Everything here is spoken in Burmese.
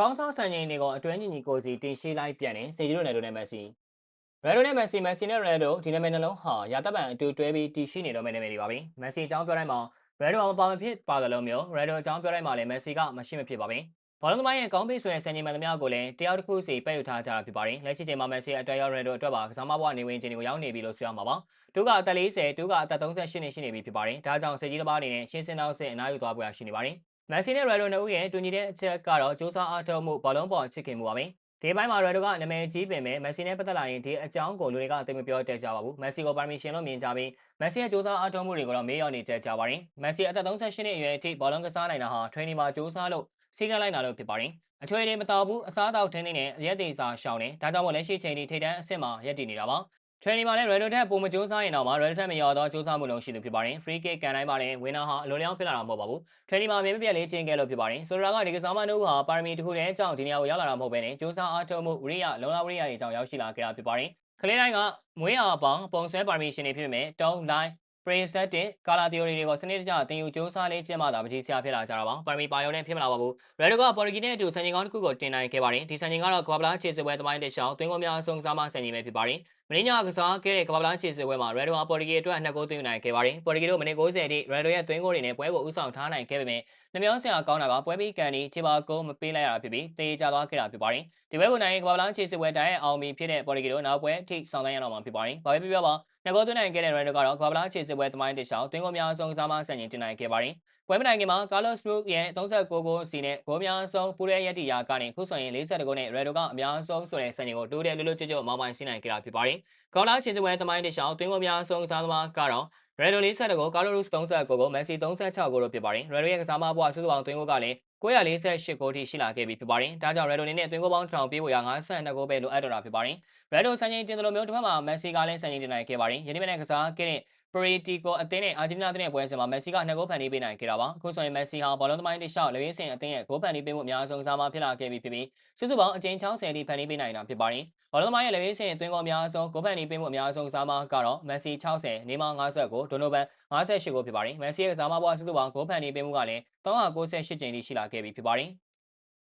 ကောင်းစားစံချိန်တွေကိုအတွင်းညီညီကိုစီတင်ရှိလိုက်ပြန်နေစေဂျီရိုနယ်ဒိုနဲ့မက်ဆီရိုဒိုနဲ့မက်ဆီမက်ဆီနဲ့ရိုနယ်ဒိုဒီနာမည်နှလုံးဟာရာတပ်ပံအတူတွဲပြီးတည်ရှိနေတော့မယ့်နာမည်တွေပါပဲမက်ဆီအကြောင်းပြောတိုင်းမှာရိုဒိုမပါမဖြစ်ပါသလိုမျိုးရိုဒိုအကြောင်းပြောတိုင်းမှာလည်းမက်ဆီကမရှိမဖြစ်ပါပဲဘောလုံးသမားရဲ့ကောင်းပေးဆိုတဲ့စံချိန်မှန်သမျှကိုလည်းတယောက်တစ်ခုစီပဲ့ယူထားကြတာဖြစ်ပါတယ်လက်ရှိချိန်မှာမက်ဆီအတွက်ရောရိုဒိုအတွက်ပါကစားမဘွားနေဝင်ခြင်းတွေကိုရောက်နေပြီလို့ဆိုရမှာပါတူကအသက်40တူကအသက်38နှစ်ရှိနေပြီဖြစ်ပါတယ်ဒါကြောင့်စေကြီးတစ်ပါးအနေနဲ့ရှင်းစင်နောက်စစ်အနားယူသွားဖို့ရရှိနေပါတယ် မက်ဆီနဲ့ရိုဒိုနှစ်ဦးရဲ့တူညီတဲ့အချက်ကတော့စူးစမ်းအားထုတ်မှုဘောလုံးပေါ်ချစ်ခင်မှုပါပဲဒီပိုင်းမှာရိုဒိုကနာမည်ကြီးပင်မဲ့မက်ဆီနဲ့ပတ်သက်လာရင်ဒီအကြောင်းကိုလူတွေကသိမပြောတတ်ကြပါဘူးမက်ဆီကိုပါမီရှင်လို့မြင်ကြပြီးမက်ဆီရဲ့စူးစမ်းအားထုတ်မှုတွေကိုတော့မေးရောနေကြကြပါတယ်မက်ဆီအသက်38နှစ်အရွယ်အထိဘောလုံးကစားနိုင်တာဟာ training မှာစူးစမ်းလို့စီးကလိုက်တာလို့ဖြစ်ပါတယ်အထွေတွေမတော်ဘူးအစားအသောက်ထင်းနေနဲ့ရက်တေစာရှောင်းနေဒါကြောင့်မို့လက်ရှိချိန်ထိထိတ်တန်းအဆင့်မှာရက်တည်နေတာပါ training မှာလည်း Redo ထက်ပုံမကြိုးစားရင်တော့မှ Redo ထက်မရောတော့ကြိုးစားမှုလုံးရှိသူဖြစ်ပါတယ် free kick ကန်တိုင်းမှာလည်း winner ဟာအလွန်လျောင်းဖြစ်လာတာမဟုတ်ပါဘူး training မှာမြင်မပြတ်လေးကျင်းခဲ့လို့ဖြစ်ပါတယ်ဆိုတော့ကဒီကစားမတို့ဟာပါရမီတစ်ခုတည်းအကြောင်းဒီနေရာကိုရောက်လာတာမဟုတ်ဘဲနဲ့ကြိုးစားအားထုတ်မှုဝိရိယလုံလဝိရိယတွေအကြောင်းရောက်ရှိလာခဲ့တာဖြစ်ပါတယ်ကလေးတိုင်းကမွေးအားပေါင်းပုံဆွဲပါရမီရှင်တွေဖြစ်ပေမဲ့တုံးလိုင်း preset ကာလာ theory တွေကိုစနစ်တကျသင်ယူစူးစမ်းလေးကျင့်မှသာပကြီးချဖြစ်လာကြတာပါပါရမီပါရုံနဲ့ဖြစ်မလာပါဘူး Redo ကပေါ်တူဂီနဲ့အတူစံချိန်ကောင်းတစ်ခုကိုတင်နိုင်ခဲ့ပါတယ်ဒီစံချိန်ကတော့ကမ္ဘာပလားခြေစစ်ပွဲသမိုင်းတစ်လျှောက်သွင်းကုန်များအဆုံးစားမှစံချိန်ပဲဖြစ်ပါတယ်မင်းညာကစားခဲ့တဲ့ကမ္ဘာပလားခြေစစ်ပွဲမှာ Redo ဟာပေါ်တူဂီအတွက်နှစ်ဂိုးသွင်းနိုင်ခဲ့ပါတယ်ပေါ်တူဂီတို့မိနစ်90အထိ Redo ရဲ့သွင်းဂိုးတွေနဲ့ပွဲကိုဥဆောင်ထားနိုင်ခဲ့ပေမဲ့နှမျောဆရာကောင်းတာကပွဲပြီးကန်ဒီခြေပါကုန်းမပေးလိုက်ရတာဖြစ်ပြီးတေးကြသွားခဲ့တာဖြစ်ပါတယ်ဒီပွဲကိုနိုင်ကမ္ဘာပလားခြေစစ်ပွဲတိုင်းရဲ့အောင်မီဖြစ်တဲ့ပေါ်တူဂီတို့နောက်ပွဲအထိဆောင်တိုင်းရတော့မှာဖြစ်ပါတယ်ဘာပဲပြောပါ ငကောသွင်းနိုင်ခဲ့တဲ့ Redo ကတော့ကမ္ဘာပလားခြေစစ်ပွဲသမိုင်းတစ်လျှောက်သွင်းကုန်များအဆုံးစားမှစံချိန်တင်နိုင်ခဲ့ပါတယ်ပွဲမတိုင်ခင်မှာ Carlos Ruiz ရဲ့39ဂိုးစီနဲ့ဂိုးများဆုံးပူရဲရက်တီယာကနေခုဆိုရင်42ဂိုးနဲ့ Redo ကအများဆုံးဆိုတဲ့စံချိန်ကိုတိုးတဲ့လွတ်လွတ်ကျွတ်ကျွတ်မောင်းပိုင်စီးနိုင်ခဲ့တာဖြစ်ပါတယ်။ကောလာချင်စပွဲသမိုင်းတစ်လျှောက်သွင်းကုန်များဆုံးစားသမားကတော့ Redo 42ဂိုး Carlos 39ဂိုးကို Messi 36ဂိုးတို့ဖြစ်ပါတယ်။ Redo ရဲ့ကစားမဘွားစုစုပေါင်းသွင်းဂိုးကလည်း 948ဂိုးထိရှိလာခဲ့ပြီဖြစ်ပါတယ်။ဒါကြောင့် Redo အနေနဲ့သွင်းဂိုးပေါင်းထောင်ပြေးဖို့ရ52ဂိုးပဲလိုအပ်တော့တာဖြစ်ပါတယ်။ Redo စံချိန်တင်တယ်လို့မျိုးတစ်ဖက်မှာ Messi ကလည်းစံချိန်တင်နိုင်ခဲ့ပါတယ်။ယနေ့မနေ့ကစားခဲ့တဲ့ ပရီတီကိုအသင်းနဲ့အာဂျင်တီးနားအသင်းရဲ့ပွဲစဉ်မှာမက်ဆီကနှစ်ဂိုးဖန်တီးပေးနိုင်ခဲ့တာပါအခုဆိုရင်မက်ဆီဟာဘောလုံးသမိုင်းတစ်လျှောက်လေဝင်းစင်အသင်းရဲ့ဂိုးဖန်တီးပေးမှုအများဆုံးသားမှဖြစ်လာခဲ့ပြီဖြစ်ပြီးစုစုပေါင်းအကြိမ်60ထိဖန်တီးပေးနိုင်တာဖြစ်ပါတယ်ဘောလုံးသမိုင်းရဲ့လေဝင်းစင်အတွင်းကောအများဆုံးဂိုးဖန်တီးပေးမှုအများဆုံးသားမှကတော့မက်ဆီ60နေမာ59ဒိုနိုဗန်58ဂိုးဖြစ်ပါတယ်မက်ဆီရဲ့ကစားမဘွားစုစုပေါင်းဂိုးဖန်တီးပေးမှုကလည်း398ကြိမ်ထိရှိလာခဲ့ပြီဖြစ်ပါတယ်